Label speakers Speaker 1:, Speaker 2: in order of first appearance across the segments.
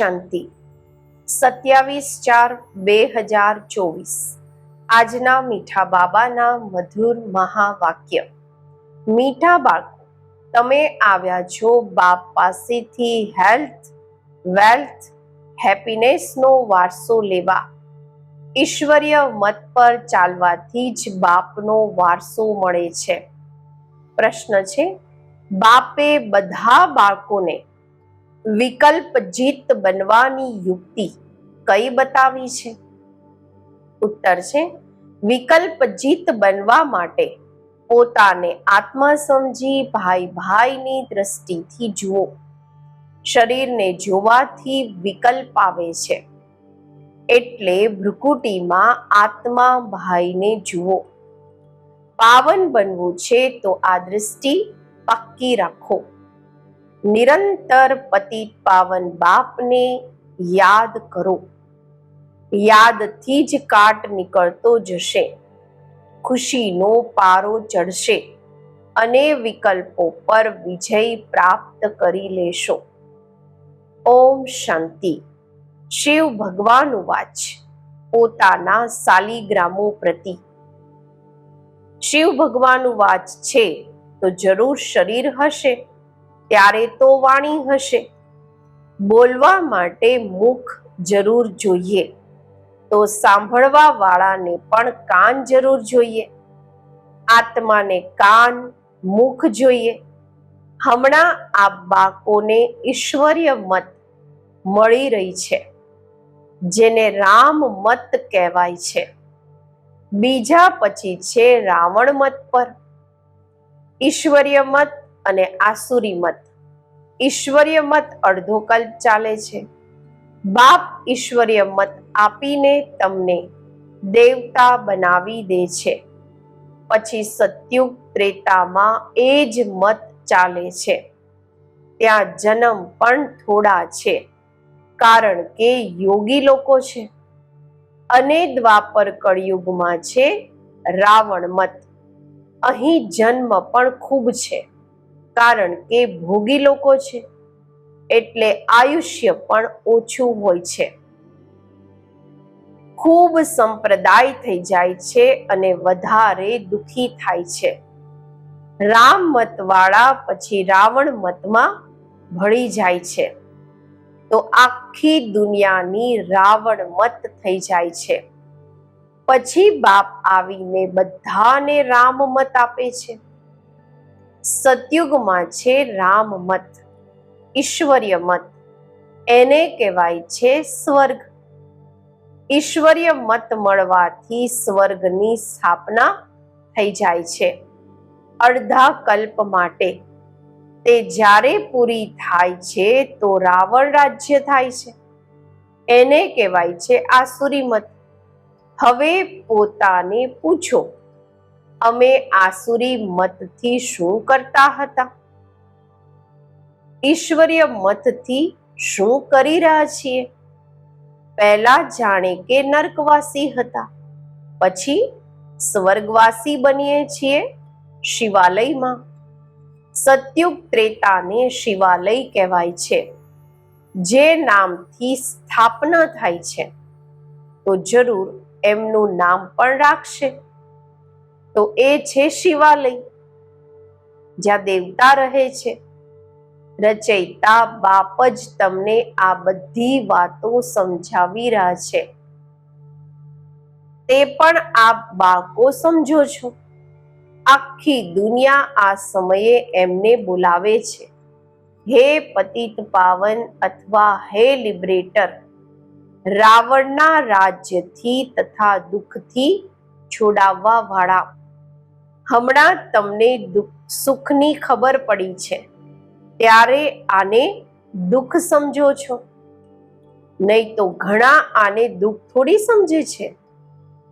Speaker 1: શાંતિ. સત્યાવીસ ચાર બે હજાર ચોવીસ. આજના મીઠા બાબાના મધુર મહાવાક્ય. મીઠા બાળકો, તમે આવ્યા છો બાપ પાસેથી હેલ્થ, વેલ્થ, હેપીનેસનો વારસો લેવા. ઈશ્વરીય મત પર ચાલવાથી જ બાપનો વારસો મળે છે. પ્રશ્ન છે, બાપે બધા બાળકોને વિકલ્પ જીત બનવાની યુક્તિ કઈ બતાવી છે? ઉત્તર છે, વિકલ્પ જીત બનવા માટે પોતાને આત્મા સમજી ભાઈ ભાઈની દ્રષ્ટિથી જુઓ. શરીરને જોવાથી વિકલ્પ આવે છે. એટલે ભ્રુકુટીમાં આત્મા ભાઈને જુઓ. પાવન બનવું છે તો આ દૃષ્ટિ પક્કી રાખો. નિરંતર પતિ પાવન બાપને યાદ કરો. યાદથી જ કાટ નીકળતો જશે. ખુશીનો પારો ચડશે અને વિકલ્પો પર વિજય પ્રાપ્ત કરી લેશો. ઓમ શાંતિ. શિવ ભગવાન વાચ પોતાના સાલિગ્રામો પ્રતિ. શિવ ભગવાન વાચ છે તો જરૂર શરીર હશે. ત્યારે તો વાણી હશે. બોલવા માટે મુખ જરૂર જોઈએ. તો સાંભળવા વાળાને પણ કાન જરૂર જોઈએ. આત્માને કાન, મુખ જોઈએ. હમણાં આ બાકોને ઈશ્વરીય મત મળી રહી છે, જેને રામ મત કહેવાય છે. બીજા પછી છે રાવણ મત પર. ઈશ્વરીય મત અને આસુરી મત. ઈશ્વરીય મત અડધો કલ્પ ચાલે છે. બાપ ઈશ્વરીય મત આપીને તમને દેવતા બનાવી દે છે. પછી સત્યુગ ત્રેતામાં એ જ મત ચાલે છે. ત્યાં જન્મ પણ થોડા છે. કારણ કે યોગી લોકો છે. અને દ્વાપર કળયુગમાં છે રાવણ મત. અહીં જન્મ પણ ખૂબ છે. કારણ કે ભોગી લોકો છે. એટલે આયુષ્ય પણ ઓછું હોય છે. ખૂબ સંપ્રદાય થઈ જાય છે અને વધારે દુખી થાય છે. રામ મત વાળા પછી રાવણ મતમાં ભળી જાય છે. તો આખી દુનિયાની રાવણ મત થઈ જાય છે. પછી બાપ આવીને બધાને રામ મત આપે છે. સતયુગમાં છે રામ મત, ઈશ્વરીય મત. એને કહેવાય છે સ્વર્ગ. ઈશ્વરીય મત મળવાથી સ્વર્ગની સ્થાપના થઈ જાય છે. અડધા કલ્પ માટે તે જ્યારે પૂરી થાય છે તો રાવણ રાજ્ય થાય છે. એને કહેવાય છે આસુરી મત. હવે પોતાને પૂછો અમે આસુરી મતથી શું કરતા હતા? ઈશ્વરીય મતથી શું કરી રહ્યા છીએ? પહેલા જાણે કે નર્કવાસી હતા, પછી સ્વર્ગવાસી બનીએ છીએ શિવાલયમાં. સત્યુગ ત્રેતાને શિવાલય કહેવાય છે, જે નામથી સ્થાપના થાય છે. તો જરૂર એમનું નામ પણ રાખશે. તો એ છે શિવાલય. જ્યાં દેવતા રહે છે. રચયિતા બાપ જ તમને આ બધી વાતો સમજાવી રહ્યા છે. તે પણ આપ બાળકો સમજો છો. આખી દુનિયા આ સમયે એમને બોલાવે છે. હે પતિત પાવન અથવા હે લિબરેટર, રાવણના રાજ્યથી તથા દુઃખથી છોડાવવા વાળા હમણાં તમને સુખની ખબર પડી છે. ત્યારે આને દુઃખ સમજો છો. નહીં તો ઘણા આને દુઃખ થોડી સમજે છે.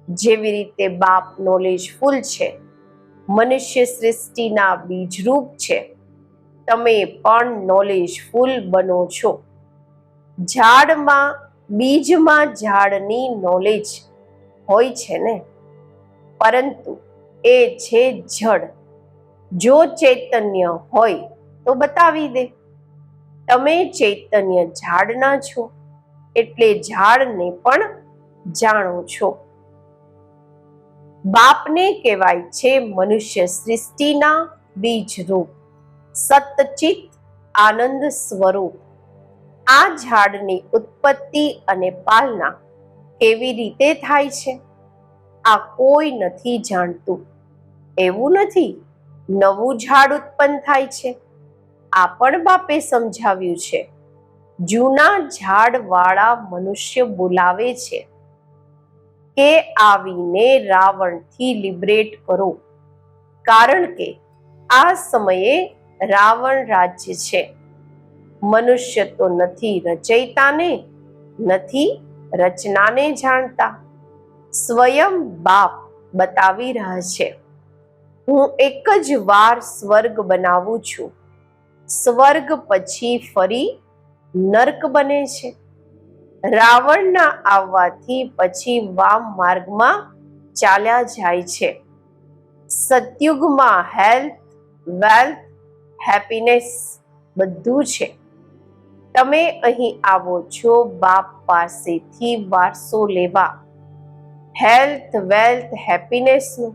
Speaker 1: જેવી રીતે બાપ નોલેજફુલ છે. મનુષ્ય સૃષ્ટિના બીજરૂપ છે. તમે પણ નોલેજફુલ બનો છો. ઝાડમાં, બીજમાં ઝાડની નોલેજ હોય છે ને? પરંતુ એ છે જડ. જો ચૈતન્ય હોય તો બતાવી દે. તમે ચૈતન્ય ઝાડના છો એટલે ઝાડને પણ જાણો છો. બાપને કહેવાય છે મનુષ્ય સૃષ્ટિના બીજ રૂપ સતચિત આનંદ સ્વરૂપ. આ ઝાડની ઉત્પત્તિ અને પાલના કેવી રીતે થાય છે? આ કોઈ નથી જાણતું. એવું નથી. નવું ઝાડ ઉત્પન્ન થાય છે. આ પણ બાપે સમજાવ્યું છે. જૂના ઝાડ વાળા મનુષ્ય બોલાવે છે કે આવીને રાવણથી લિબરેટ કરો. કારણ કે આ સમયે રાવણ રાજ્ય છે. મનુષ્ય તો નથી રચયિતાને, નથી રચનાને જાણતા. સ્વયં બાપ બતાવી રહ્યા છે. હું એક જ વાર સ્વર્ગ બનાવું છું. સ્વર્ગ પછી ફરી નર્ક બને છે. રાવણના આવવાથી પછી વામ માર્ગમાં ચાલ્યા જાય છે. સતયુગમાં હેલ્થ, વેલ્થ, હેપીનેસ બધું છે. તમે અહીં આવો છો બાપ પાસેથી વારસો લેવા. હેલ્થ વેલ્થ હેપીનેસનું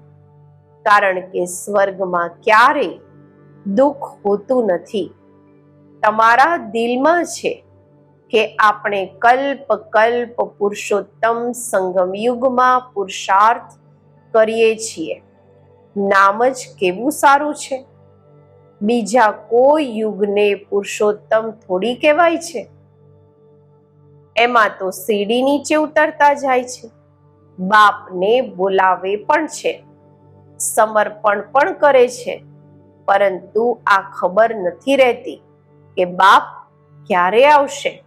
Speaker 1: કારણ કે સ્વર્ગમાં ક્યારેય દુઃખ હોતું નથી. તમારા દિલમાં છે કે આપણે કલ્પ કલ્પ પુરુષોત્તમ સંગમ યુગમાં પુરુષાર્થ કરીએ છીએ. નામ જ કેવું સારું છે? બીજા કોઈ યુગને પુરુષોત્તમ થોડી કહેવાય છે? એમાં તો સીડી નીચે ઉતરતા જાય છે. બાપને બોલાવે પણ છે, સમર્પણ પણ કરે છે, પરંતુ આ ખબર નથી રહેતી કે બાપ ક્યારે આવશે.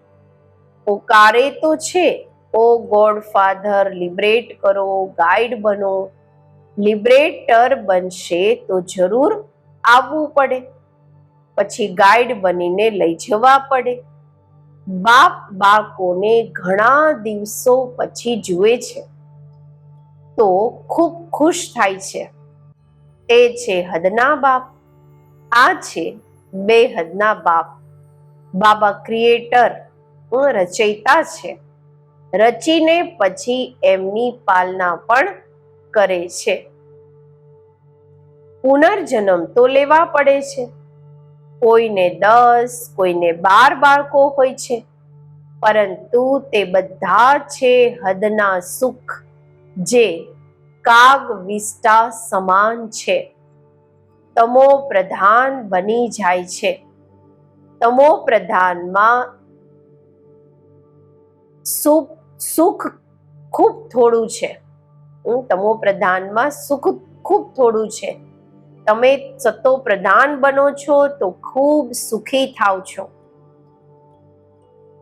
Speaker 1: પોકારે તો છે, ઓ ગોડ ફાધર, લિબરેટ કરો, ગાઈડ બનો. લિબરેટર બનશે તો જરૂર આવવું પડે. પછી ગાઈડ બનીને લઈ જવા પડે. બાપ બાળકોને ઘણા દિવસો પછી જુએ છે. તો ખૂબ ખુશ થાય છે. એ છે હદના બાપ, આ છે બે હદના બાપ. બાબા ક્રિએટર રચયિતા છે. રચીને પછી એમની પાલના પણ કરે છે. પુનર્જન્મ તો લેવા પડે છે. કોઈને દસ, કોઈને બાર બાળકો હોય છે. પરંતુ તે બધા છે હદના સુખ. જે કાગ વિષ્ટા સમાન છે. તમો પ્રધાન બની જાય છે. તમો પ્રધાનમાં સુખ સુખ ખૂબ થોડું છે. તમો પ્રધાનમાં સુખ ખૂબ થોડું છે. તમે સતો પ્રધાન બનો છો તો ખૂબ સુખી થાવ છો.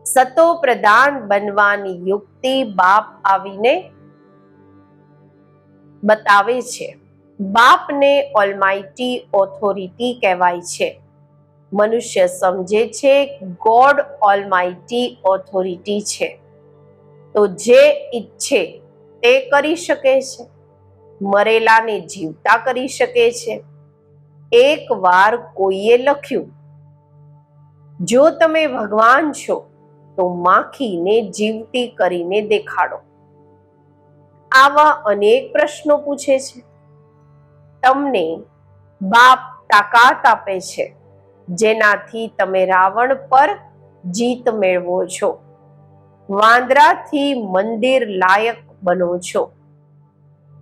Speaker 1: સતો પ્રધાન બનવાની યુક્તિ બાપ આવીને બતાવે છે. બાપને ઓલમાઇટી ઓથોરિટી કહેવાય છે. મનુષ્ય સમજે છે ગોડ ઓલમાઇટી ઓથોરિટી છે. તો જે ઈચ્છે તે કરી શકે છે. મરેલાને જીવતા કરી શકે છે. એક વાર કોઈએ લખ્યું, જો તમે ભગવાન છો, તો માખીને જીવતી કરીને દેખાડો. આવા અનેક પ્રશ્નો પૂછે છે. તમને બાપ તાકાત આપે છે. જેનાથી તમે રાવણ પર જીત મેળવો છો. વાંદરાથી મંદિર લાયક બનો છો.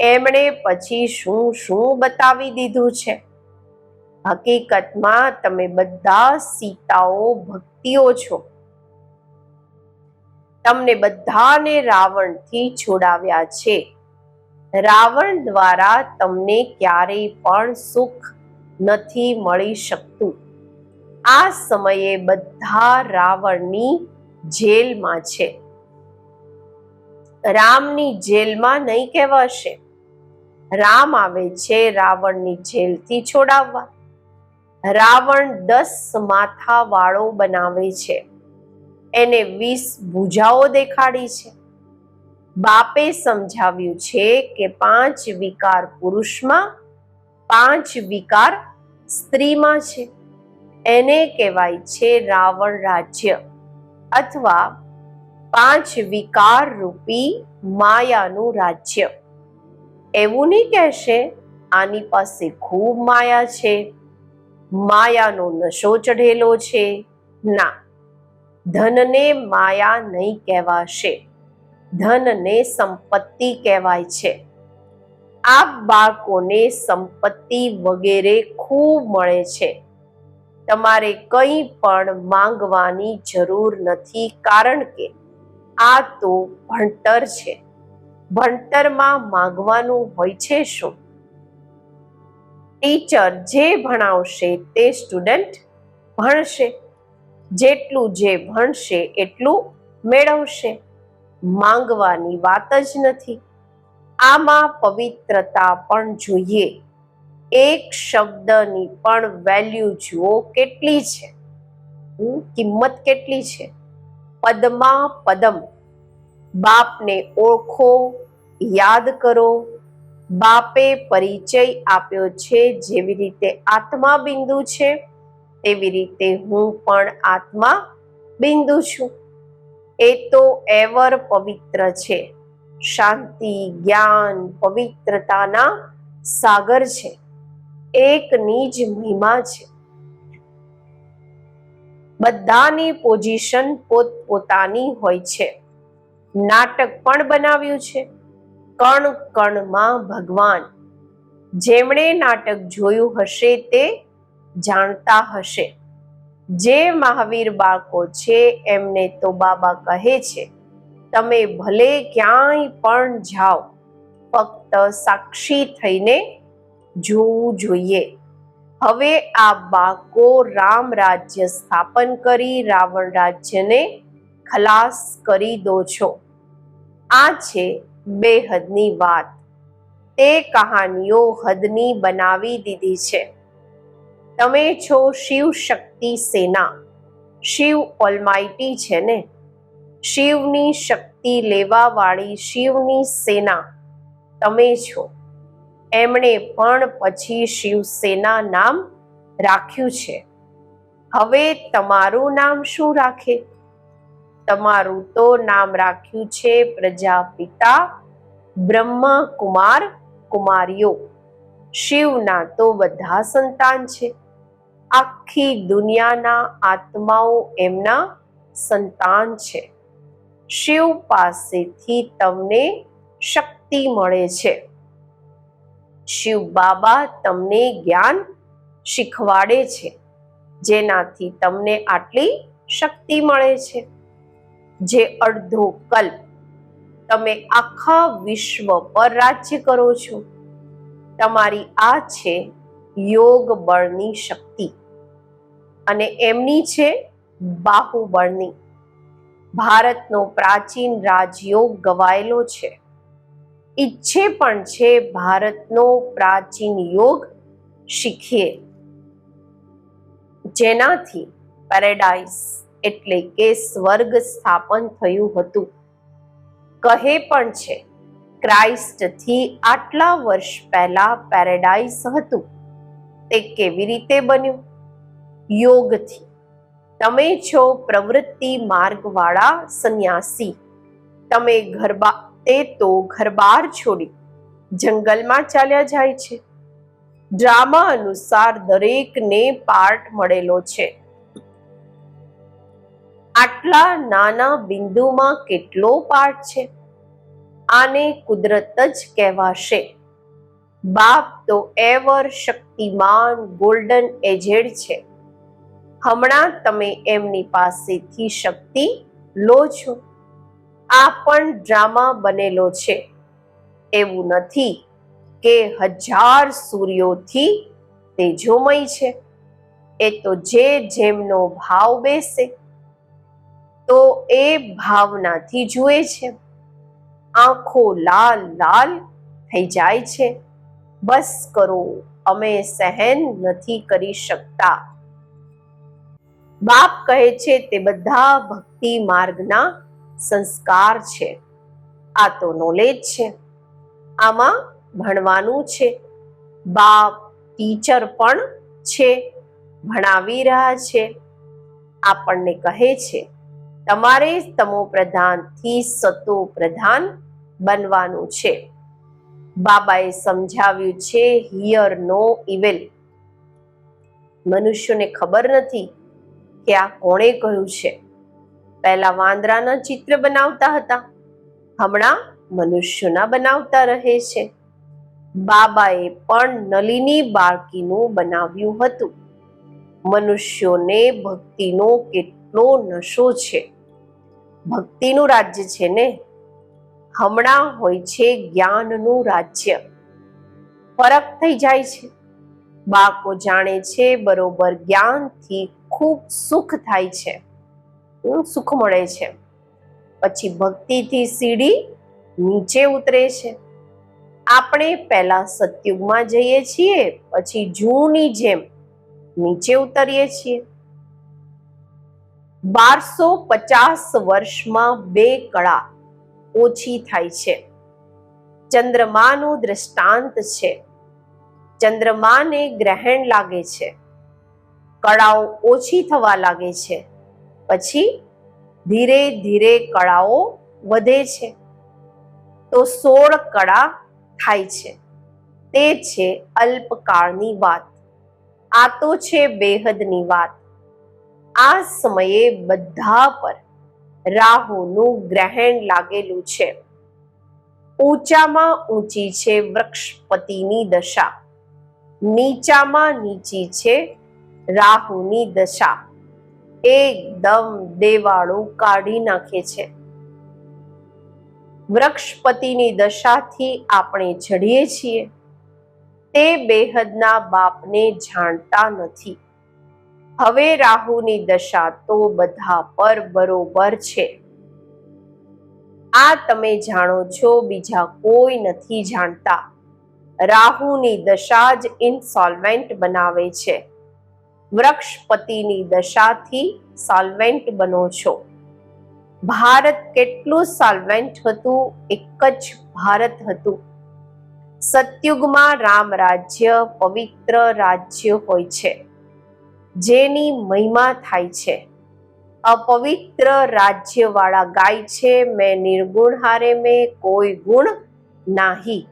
Speaker 1: એમણે પછી શું શું બતાવી દીધું છે? હકીકતમાં તમે બધા સીતાઓ ભક્તિઓ છો. તમને બધાને રાવણથી છોડાવ્યા છે. રાવણ દ્વારા તમને ક્યારેય પણ સુખ નથી મળી શકતું. આ સમયે બધા રાવણની જેલમાં છે. રામની જેલમાં નહીં કહેવાશે. રામ આવે છે રાવણની જેલથી છોડાવવા. રાવણ દસ માથા વાળો બનાવે છે. એને વીસ ભુજાઓ દેખાડી છે. બાપે સમજાવ્યું છે કે પાંચ વિકાર પુરુષમાં, પાંચ વિકાર સ્ત્રીમાં છે. એને કહેવાય છે રાવણ રાજ્ય અથવા પાંચ વિકાર રૂપી માયાનું રાજ્ય. એવું નહીં કહેશે, આની પાસે ખૂબ માયા છે. માયાનો નશો ચઢેલો છે. ના ધનને માયા નહીં કહેવાશે. ધનને સંપત્તિ કહેવાય છે. આ બાળકોને સંપત્તિ વગેરે ખૂબ મળે છે. તમારે કંઈ પણ માંગવાની જરૂર નથી કારણ કે આ તો ભણતર છે. ભણતરમાં માંગવાનું હોય છે શું? ટીચર જે ભણાવશે તે સ્ટુડન્ટ ભણશે. જેટલું જે ભણશે એટલું મેળવશે. માંગવાની વાત જ નથી. આમાં પવિત્રતા પણ જોઈએ. એક શબ્દની પણ વેલ્યુ જુઓ કેટલી છે. કિંમત કેટલી છે? પદમાં પદમ બાપને ઓળખો, યાદ કરો. બાપે પરિચય આપ્યો છે જેવી રીતે આત્મા બિંદુ છે. તેવી રીતે હું પણ આત્મા બિંદુ છું. એ તો એવર પવિત્ર છે. શાંતિ, જ્ઞાન, પવિત્રતાના સાગર છે. એકની જ મહિમા છે. બધાની પોઝિશન પોતપોતાની હોય છે. નાટક પણ બનાવ્યું છે. કણ કણમાં ભગવાન. જેમણે નાટક જોયું હશે તે જાણતા હશે. જે મહાવીર બાળકો છે, એમને તો બાબા કહે છે, તમે ભલે ક્યાંય પણ જાઓ, ફક્ત સાક્ષી થઈને જોવું જોઈએ. હવે આ બાળકો રામ રાજ્ય સ્થાપન કરી રાવણ રાજ્યને ખલાસ કરી દો છો. આ છે બેહદની વાત. તે કહાનીઓ હદની બનાવી દીધી છે. તમે છો શિવ શક્તિ સેના. શિવ ઓલમાઇટી છે ને? શિવની શક્તિ લેવા વાળી શિવની સેના તમે છો. એમણે પણ પછી શિવસેના નામ રાખ્યું છે. હવે તમારું નામ શું રાખે? તમારું તો નામ રાખ્યું છે પ્રજાપિતા બ્રહ્મા કુમાર કુમારીઓ. શિવના તો બધા સંતાન છે. આખી દુનિયાના આત્માઓ એમના સંતાન છે. શિવ પાસેથી તમને શક્તિ મળે છે. શિવ બાબા તમને જ્ઞાન શીખવાડે છે. જેનાથી તમને આટલી શક્તિ મળે છે. જે અડધો કલ્પ તમે આખા વિશ્વ પર રાજ્ય કરો છો. તમારી આ છે યોગ બળની શક્તિ. અને એમની છે બાહુબળની. ભારતનો પ્રાચીન રાજયોગ ગવાયેલો છે. ઈચ્છે પણ છે ભારતનો પ્રાચીન યોગ શીખીએ. જેનાથી પેરેડાઇઝ એટલે કે સ્વર્ગ સ્થાપન થયું હતું. કહે પણ છે ક્રાઇસ્ટથી આટલા વર્ષ પહેલા પેરેડાઇઝ હતું. તે કેવી રીતે બન્યું? યોગથી. તમે છો પ્રવૃત્તિ માર્ગવાળા સંન્યાસી. તમે ઘરબા, તે તો ઘરબાર છોડી જંગલમાં ચાલ્યા જાય છે. ડ્રામા અનુસાર દરેકને પાર્ટ મળેલો છે. આટલા નાના બિંદુમાં કેટલો પાર્ટ છે? આને કુદરત જ કહેવાશે. બાપ તો એવર શક્તિમાન ગોલ્ડન એજેડ છે. હમણાં તમે એમની પાસેથી શક્તિ લો છો. આ પણ ડ્રામા બનેલો છે. એવું નથી કે હજાર સૂર્યોથી તેજોમય છે. એ તો જે જેમનો ભાવ બેસે, તો એ ભાવનાથી જુએ છે. આંખો લાલ લાલ થઈ જાય છે. બસ કરો, અમે સહન નથી કરી શકતા. બાપ કહે છે તે બધા ભક્તિ માર્ગના સંસ્કાર છે. આ તો નોલેજ છે. આમાં ભણવાનું છે. બાપ ટીચર પણ છે, ભણાવી રહ્યા છે. આપણને કહે છે તમારે તમો પ્રધાનથી સતો પ્રધાન બનવાનું છે. બાબાએ સમજાવ્યું છે હિયર નો ઇવેલ મનુષ્યોને ખબર નથી કે આ કોણે કહ્યું છે. પહેલા વાંદરાના ચિત્ર બનાવતા હતા, હમણાં મનુષ્યોના બનાવતા રહે છે. બાબાએ પણ નલિની બાળકીનું બનાવ્યું હતું. મનુષ્યોને ભક્તિનો કેટલો નશો છે. ભક્તિનું રાજ્ય છે ને? હમણાં હોય છે જ્ઞાનનું રાજ્ય. ફરક થઈ જાય છે. બાળકો જાણે છે બરોબર જ્ઞાનથી ખૂબ સુખ થાય છે. સુખ મળે છે. પછી ભક્તિથી સીડી નીચે ઉતરે છે. આપણે પહેલા સતયુગમાં જઈએ છીએ, પછી જૂની જેમ નીચે ઉતરીએ છીએ. બારસો પચાસ વર્ષમાં બે કળા ઓછી થાય છે. ચંદ્રમાનું દ્રષ્ટાંત છે. ચંદ્રમાને ગ્રહણ લાગે છે. કળાઓ ઓછી થવા લાગે છે. પછી ધીરે ધીરે કળાઓ વધે છે. તો સોળ કળા થાય છે. તે છે અલ્પકાળની વાત. આ તો છે બેહદની વાત. આ સમયે બધા પર રાહુનું ગ્રહણ લાગેલું છે. ઊંચામાં ઊંચી છે વૃક્ષપતિની દશા. નીચામાં નીચી છે રાહુની દશા. એકદમ દેવાળું કાઢી નાખે છે. વૃક્ષપતિની દશાથી આપણે ચડીએ છીએ. તે બેહદના બાપને જાણતા નથી. હવે રાહુની દશા તો બધા પર બરોબર છે. આ તમે જાણો છો, બીજા કોઈ નથી જાણતા. રાહુની દશા જ ઇન્સોલ્વેન્ટ બનાવે છે. વૃક્ષપતિની દશાથી સોલ્વેન્ટ બનો છો. ભારત કેટલું સોલ્વેન્ટ હતું? એક જ ભારત હતું. સતયુગમાં રામ રાજ્ય પવિત્ર રાજ્ય હોય છે. જેની મહિમા થાય છે. અપવિત્ર રાજ્યવાળા ગાય છે, મેં નિર્ગુણ હારે મેં કોઈ ગુણ નાહી.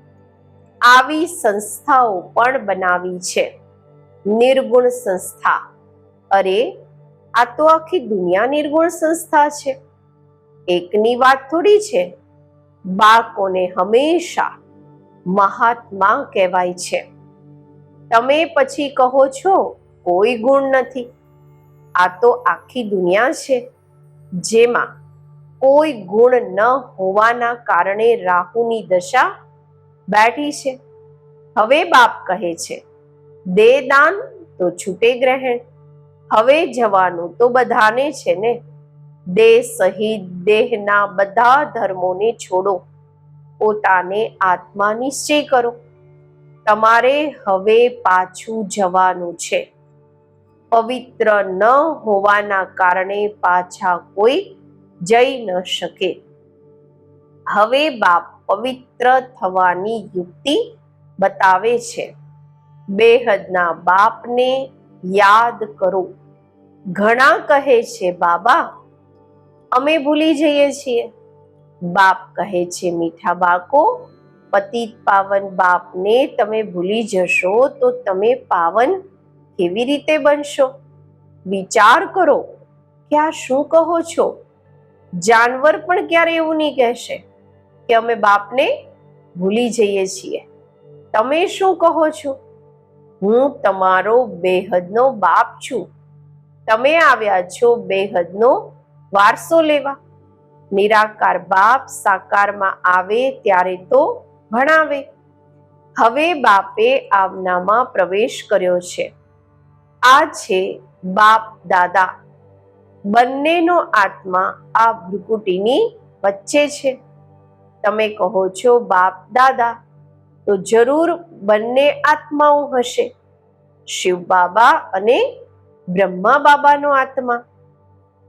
Speaker 1: આવી સંસ્થાઓ પણ બનાવી છે. નિર્ગુણ સંસ્થા. અરે, આ તો આખી દુનિયા નિર્ગુણ સંસ્થા છે. એકની વાત થોડી છે. બાળકોને હંમેશા મહાત્મા કહેવાય છે. તમે પછી કહો છો કોઈ ગુણ નથી. આ તો આખી દુનિયા છે, જેમાં કોઈ ગુણ ન હોવાના કારણે રાહુની દશા બેઠી છે. હવે બાપ કહે છે, દે દાન તો છૂટે ગ્રહણ. હવે જવાનું તો બધાને છે ને. દેહ સહિત દેહના બધા ધર્મોને છોડો. પોતાને આત્મા નિશ્ચય કરો. તમારે હવે પાછું જવાનું છે. પવિત્ર ન હોવાના કારણે પાછા કોઈ જઈ ન શકે. હવે બાપ પવિત્ર થવાની યુક્તિ બતાવે છે. બેહદના બાપને યાદ કરો. ઘણા કહે છે, બાબા, અમે ભૂલી જઈએ છીએ. બાપ કહે છે, મીઠા બાકો પતિત પાવન બાપને તમે ભૂલી જશો તો તમે પાવન કેવી રીતે બનશો? વિચાર કરો કે આ શું કહો છો? જાનવર પણ ક્યારે એવું નહીં કહેશે કે અમે બાપને ભૂલી જઈએ છીએ. તમે શું કહો છો? હું તમારો બેહદનો બાપ છું. તમે આવ્યા છો બેહદનો વારસો લેવા. નિરાકાર બાપ સાકારમાં આવે ત્યારે તો ભણાવે. હવે બાપે આવનામાં પ્રવેશ કર્યો છે. આ છે બાપ, દાદા. બંનેનો આત્મા આ ભ્રુકુટીની વચ્ચે છે. તમે કહો છો બાપ, દાદા, તો જરૂર બંને આત્માઓ હશે. શિવ બાબા અને બ્રહ્મા બાબાનો આત્મા.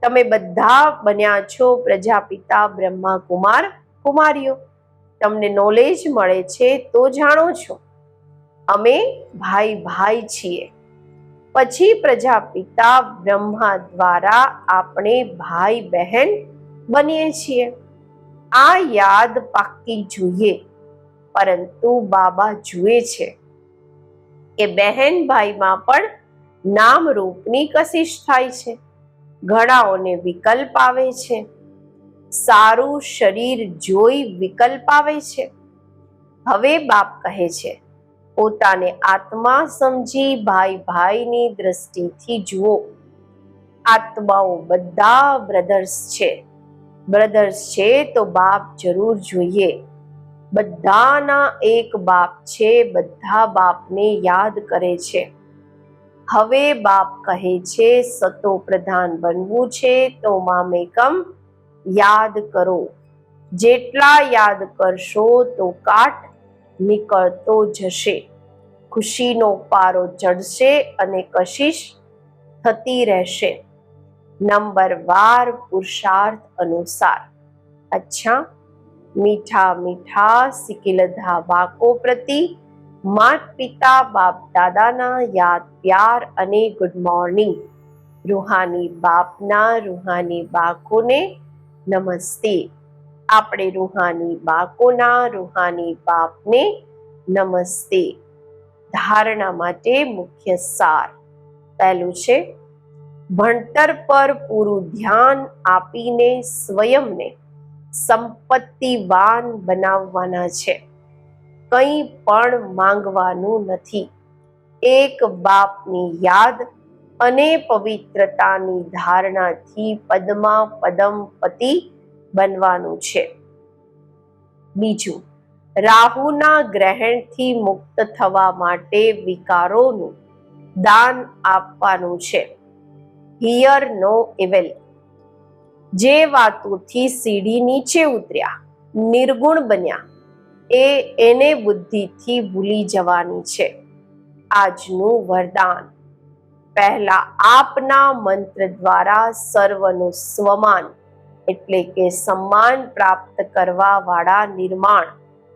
Speaker 1: તમે બધા બન્યા છો પ્રજાપિતા બ્રહ્મા કુમાર કુમારીઓ. તમને નોલેજ મળે છે તો જાણો છો. અમે ભાઈ ભાઈ છીએ. પછી પ્રજાપિતા બ્રહ્મા દ્વારા આપણે ભાઈ બહેન બનીએ છીએ. આ યાદ પાકી જોઈએ, પરંતુ બાબા જુએ છે કે બહેન ભાઈમાં પણ નામ રૂપની કશિશ થાય છે. ઘણાઓને વિકલ્પ આવે છે. સારું શરીર જોઈ વિકલ્પ આવે છે. હવે બાપ કહે છે પોતાને આત્મા સમજી ભાઈ ભાઈની દ્રષ્ટિથી જુઓ. આત્માઓ બધા બ્રધર્સ છે. બ્રધર્સ છે તો બાપ જરૂર જોઈએ. બધાના એક બાપ છે, બધા બાપને યાદ કરે છે. હવે બાપ કહે છે, સતો પ્રધાન બનવું છે તો મામેકમ યાદ કરો. જેટલા યાદ કરશો તો કાટ નીકળતો જશે. ખુશીનો પારો ચડશે અને કશિશ થતી રહેશે. નંબર વાર પુરુષાર્થ અનુસાર. અચ્છા, મીઠા મીઠા સિકિલધા વાકો પ્રતિ માત પિતા બાપ દાદાના યાદ પ્યાર અને ગુડ મોર્નિંગ રૂહાની બાપના રૂહાની બાકોને નમસ્તે. આપણે રૂહાની બાકોના રૂહાની બાપને નમસ્તે. ધારણા માટે મુખ્ય સાર. પહેલું છે, ભણતર પર પૂરું ધ્યાન આપીને સ્વયંને સંપત્તિવાન બનાવવાના છે. કંઈ પણ માંગવાનું નથી. એક બાપની યાદ અને પવિત્રતાની ધારણાથી પદમાં પદમ પતિ બનવાનું છે. બીજું, રાહુના ગ્રહણથી મુક્ત થવા માટે વિકારોનું દાન આપવાનું છે. હિયર નો ઇવેલ જે વાતોથી સીડી નીચે ઉતર્યા, નિર્ગુણ બન્યા, એ એને બુદ્ધિથી ભૂલી જવાની છે. આજનું વરદાન. પહેલા આપના મંત્ર દ્વારા સર્વનું સ્વમાન એટલે કે સન્માન પ્રાપ્ત કરવા વાળા નિર્માણ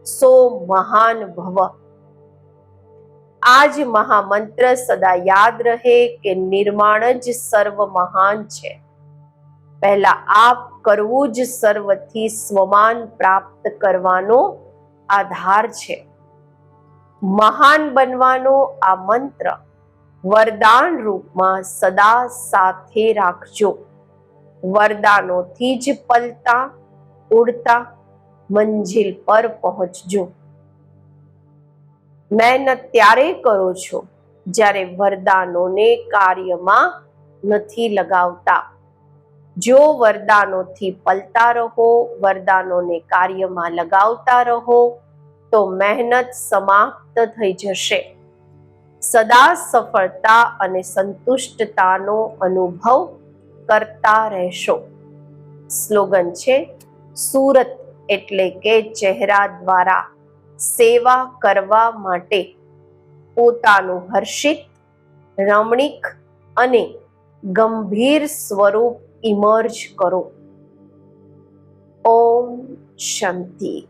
Speaker 1: સો મહાન ભવ. આજ મહામંત્ર સદા યાદ રહે કે નિર્માણ જ સર્વ મહાન છે. પહેલા આપ કરવું જ સર્વથી સ્વમાન પ્રાપ્ત કરવાનો આધાર છે. મહાન બનવાનો આ મંત્ર વરદાન રૂપમાં સદા સાથે રાખજો. વરદાનોથી જ પલતા, ઉડતા, મંજિલ પર પહોંચજો. મહેનત ત્યારે કરો છો જ્યારે વરદાનોને કાર્યમાં નથી લગાવતા. જો વરદાનોથી પલતા રહો, વરદાનોને કાર્યમાં લગાવતા રહો, તો મહેનત સમાપ્ત થઈ જશે. સદા સફળતા અને સંતુષ્ટતાનો અનુભવ કરતા રહેશો. સ્લોગન છે, સુરત એટલે કે ચહેરા દ્વારા સેવા કરવા માટે. પોતાનું હર્ષિત, રમણીક અને ગંભીર સ્વરૂપ ઇમર્જ કરો. ઓમ શાંતિ.